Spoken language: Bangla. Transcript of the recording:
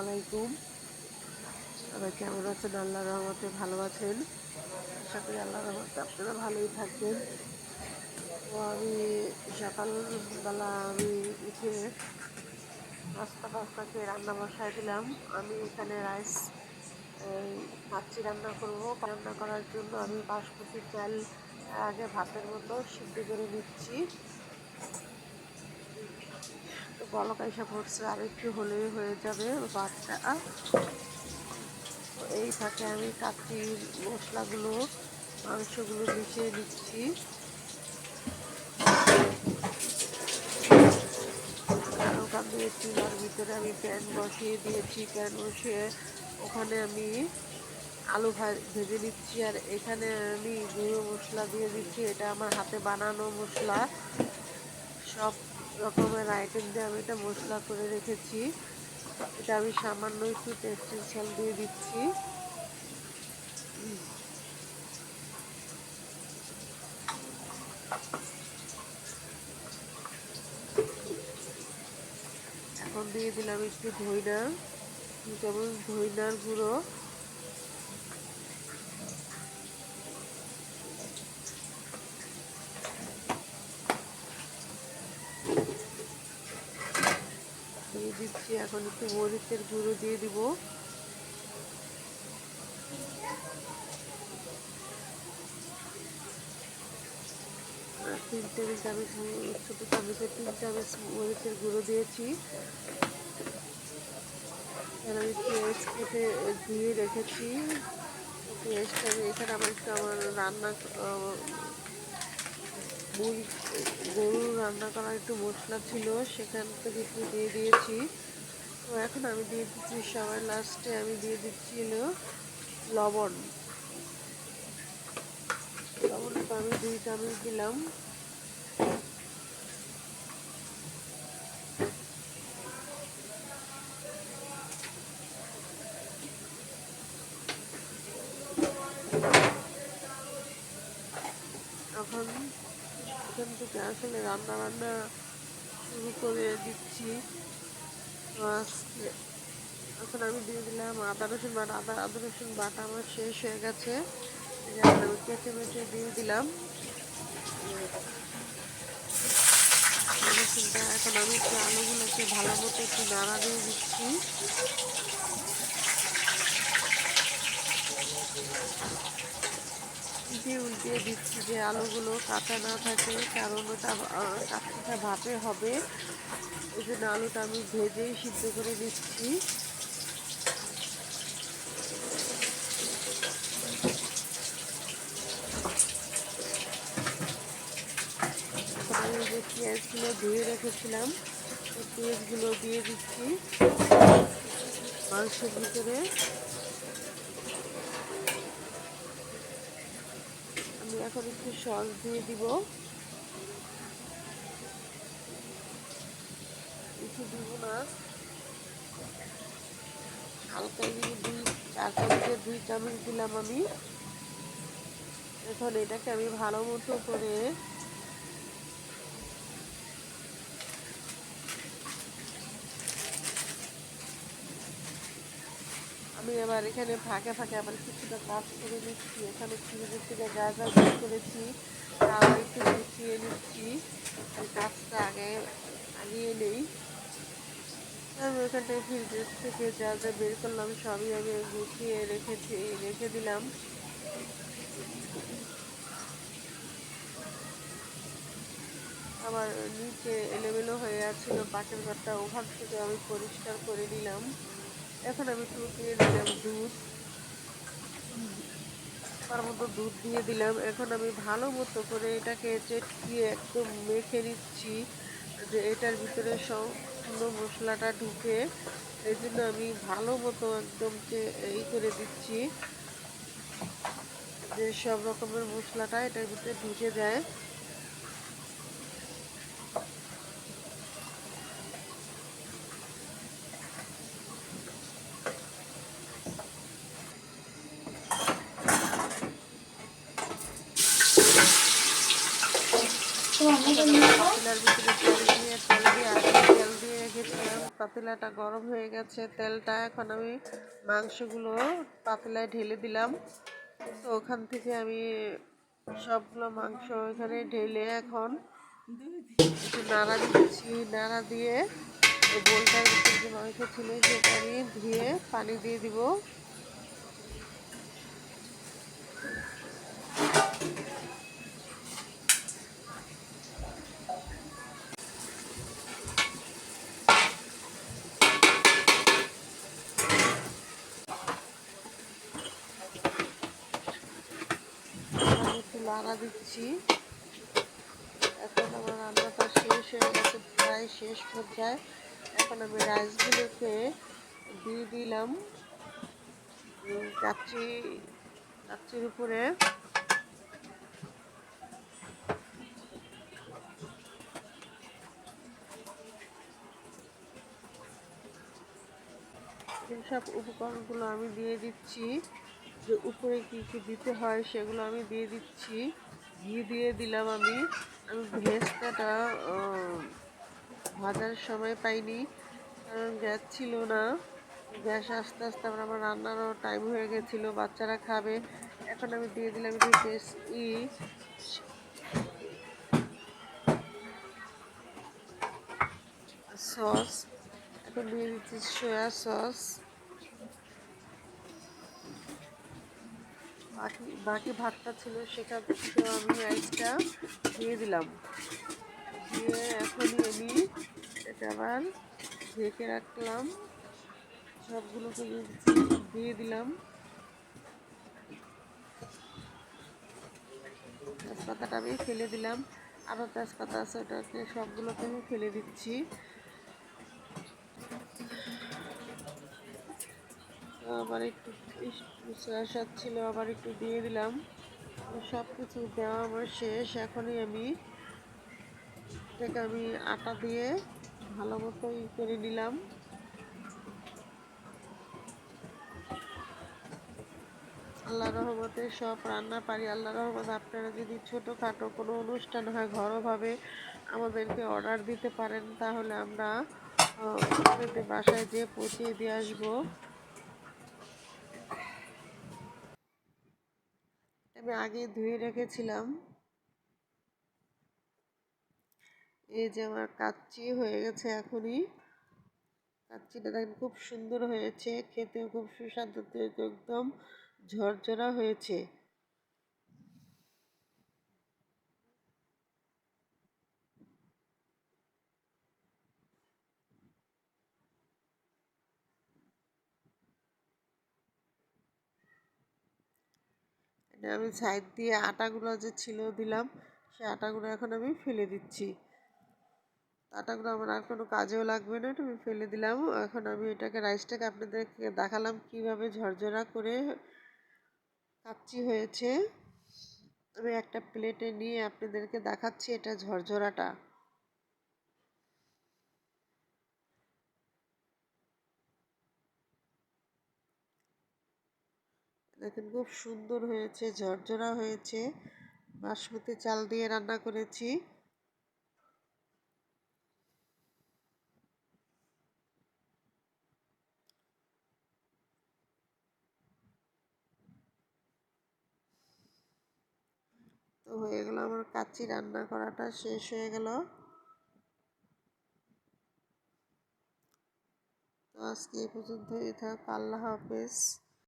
আলাইকুম। সবাই কেমন আছেন? আল্লাহ রহমতে ভালো আছেন। করি আল্লাহ রহমতে আপনারা ভালোই থাকবেন। তো আমি সকালবেলা আমি উঠে নাস্তা পাস্তাকে রান্না বসায় দিলাম। আমি এখানে রাইস মাছি রান্না করব। রান্না করার জন্য আমি বাসমতি চাল আগে ভাতের মতো সিদ্ধ করে নিচ্ছি। বলক এসে পড়ছে, আর একটু হলেই হয়ে যাবে বাচ্চা। এই ফাঁকে আমি কাঠি মশলাগুলো, মাংসগুলো মিশিয়ে দিয়ে চুলার ভিতরে আমি প্যান বসিয়ে দিয়েছি, প্যান বসিয়ে ওখানে আমি আলু ভেজে নিচ্ছি। আর এখানে আমি গুঁড়ো মশলা দিয়ে দিচ্ছি, এটা আমার হাতে বানানো মশলা। সব রকমের আইটেম দিয়ে আমি এটা মশলা করে রেখেছি। এটা আমি সামান্য একটু টেস্টের দিয়ে দিচ্ছি। এখন দিয়ে দিলাম একটু ধইনা যেমন ধইনার গুঁড়ো। দিচ্ছি, এখন একটু মরিচের গুঁড়ো দিয়ে দিব। তিন টেবিল চামচ ছোটো চামচের তিন চামচ মরিচের গুঁড়ো দিয়েছি। আমি পেঁয়াজ কেটে ধুয়ে রেখেছি। পেঁয়াজটা এখানে আমার একটু আমার রান্না মূল গরু রান্না করার একটু মশলা ছিল, সেখান থেকে একটু দিয়ে দিয়েছি। তো এখন আমি দিয়ে দিচ্ছি সবাই লাস্টে আমি দিয়ে দিচ্ছি লবণ। লবণটা আমি দুই চামচ দিলাম এখন থেকে আসলে রান্না বান্না শুরু করে দিচ্ছি। এখন আমি দিয়ে দিলাম আদা রসুন বাটা। আদা আদা রসুন বাটা আমার শেষ হয়ে গেছে। আমি কেটে মেটে দিয়ে দিলাম। এখন আমি একটু আলুগুলোকে ভালো মতো একটু নাড়া দিয়ে দিচ্ছি। উল্টিয়ে উল্টিয়ে দিচ্ছি যে আলুগুলো কাঁচা না থাকে, কারণ ওটা কাঁচাটা ভাপে হবে। ওই জন্য আলুটা আমি ভেজেই সিদ্ধ করে দিচ্ছি যে পেঁয়াজগুলো ধুয়ে রেখেছিলাম পেঁয়াজগুলো দিয়ে দিচ্ছি মাংসের ভিতরে আমি এখন একটু সস দিয়ে দিব। একটু দিব না। হালকা দুই চার চামচের দুই চামচ দিলাম আমি। এখন এটাকে আমি ভালো মতো করে আমি আবার এখানে ফাঁকে ফাঁকে আবার কিছুটা কাজ করে নিচ্ছি। এখানে ফ্রিজের থেকে যা যা বের করেছি, তাও একটু গুছিয়ে নিচ্ছি। কাজটা আগে আগিয়ে নেই। আমি ওখানটায় ফ্রিজের থেকে যা যা বের করলাম, সবই আমি গুছিয়ে রেখেছি, রেখে দিলাম। আমার নিচে এলোমেলো হয়ে আছিল পাটের ঘরটা ওখান থেকে আমি পরিষ্কার করে নিলাম। এখন আমি একটু দিয়ে দিলাম দুধ। তার মতো দুধ দিয়ে দিলাম। এখন আমি ভালো মতো করে এটাকে চেটকিয়ে একদম মেখে নিচ্ছি, যে এটার ভিতরে সম্পূর্ণ মশলাটা ঢুকে। এই জন্য আমি ভালো মতো একদম এই করে দিচ্ছি, যে সব রকমের মশলাটা এটার ভিতরে ঢুকে যায়। তেল দিয়ে, তেল পাতিলাটা গরম হয়ে গেছে। তেলটা এখন আমি মাংসগুলো পাতিলায় ঢেলে দিলাম। তো ওখান থেকে আমি সবগুলো মাংস এখানে ঢেলে এখন একটু নাড়া দিচ্ছি। নাড়া দিয়ে বোলটার ভিতরে যে মাংস ছিল সেটা আমি ধুয়ে পানি দিয়ে দিব আমি নাড়া দিচ্ছি। এখন আমার রান্নাটা শেষ হয়ে গেছে, প্রায় শেষ পর্যায়ে। এখন আমি রাইসগুলোকে দিয়ে দিলাম। কাচ্চি কাচ্চির উপরে সব উপকরণগুলো আমি দিয়ে দিচ্ছি। যে উপরে কি কি দিতে হয় সেগুলো আমি দিয়ে দিচ্ছি। ঘি দিয়ে দিলাম আমি। আমি ভেজটাটা ভাজার সময় পাইনি, কারণ গ্যাস ছিল না। গ্যাস আস্তে আস্তে আমার আমার রান্নারও টাইম হয়ে গেছিল, বাচ্চারা খাবে। এখন আমি দিয়ে দিলাম একটু টেস্ট ই সস এখন দিয়ে দিচ্ছি সয়া সস বাকি বাকি ভাতটা ছিল থেকে আমি রাইসটা দিয়ে দিলাম। দিয়ে এখনই আমি এটা আবার ঢেকে রাখলাম। সবগুলোকে দিয়ে দিলাম। তেজপাতাটা আমি ফেলে দিলাম। আরও তেজপাতা আছে, ওটাকে সবগুলোকে আমি ফেলে দিচ্ছি। আবার একটু সস ছিল, আবার একটু দিয়ে দিলাম। সব কিছু দেওয়া আমার শেষ। এখনই আমি এটাকে আমি আটা দিয়ে ভালো মতো ই করে নিলাম। আল্লাহ রহমতে সব রান্না পারি। আল্লাহ রহমত আপনারা যদি ছোটোখাটো কোনো অনুষ্ঠান হয়, ঘরোভাবে আমাদেরকে অর্ডার দিতে পারেন, তাহলে আমরা বাসায় যেয়ে পৌঁছিয়ে দিয়ে আসব। আমি আগে ধুয়ে রেখেছিলাম। এই যে আমার কাচ্চি হয়ে গেছে এখনই। কাচ্চিটা দেখেন খুব সুন্দর হয়েছে, খেতেও খুব সুস্বাদু একদম ঝরঝরা হয়েছে এটা আমি সাইড দিয়ে আটাগুলো যে ছিল দিলাম সে আটাগুলো এখন আমি ফেলে দিচ্ছি। আটাগুলো আমার আর কোনো কাজেও লাগবে না আমি ফেলে দিলাম। এখন আমি এটাকে রাইসটাকে আপনাদেরকে দেখালাম কীভাবে ঝরঝরা করে কাচ্চি হয়েছে। আমি একটা প্লেটে নিয়ে আপনাদেরকে দেখাচ্ছি এটা ঝরঝরাটা। দেখেন খুব সুন্দর হয়েছে, ঝরঝরা হয়েছে। বাসমতি চাল দিয়ে রান্না করেছি। তো হয়ে গেল আমার কাচ্চি রান্না করাটা শেষ হয়ে গেল। তো আজকে এই পর্যন্তই থাক, আল্লাহ হাফেজ।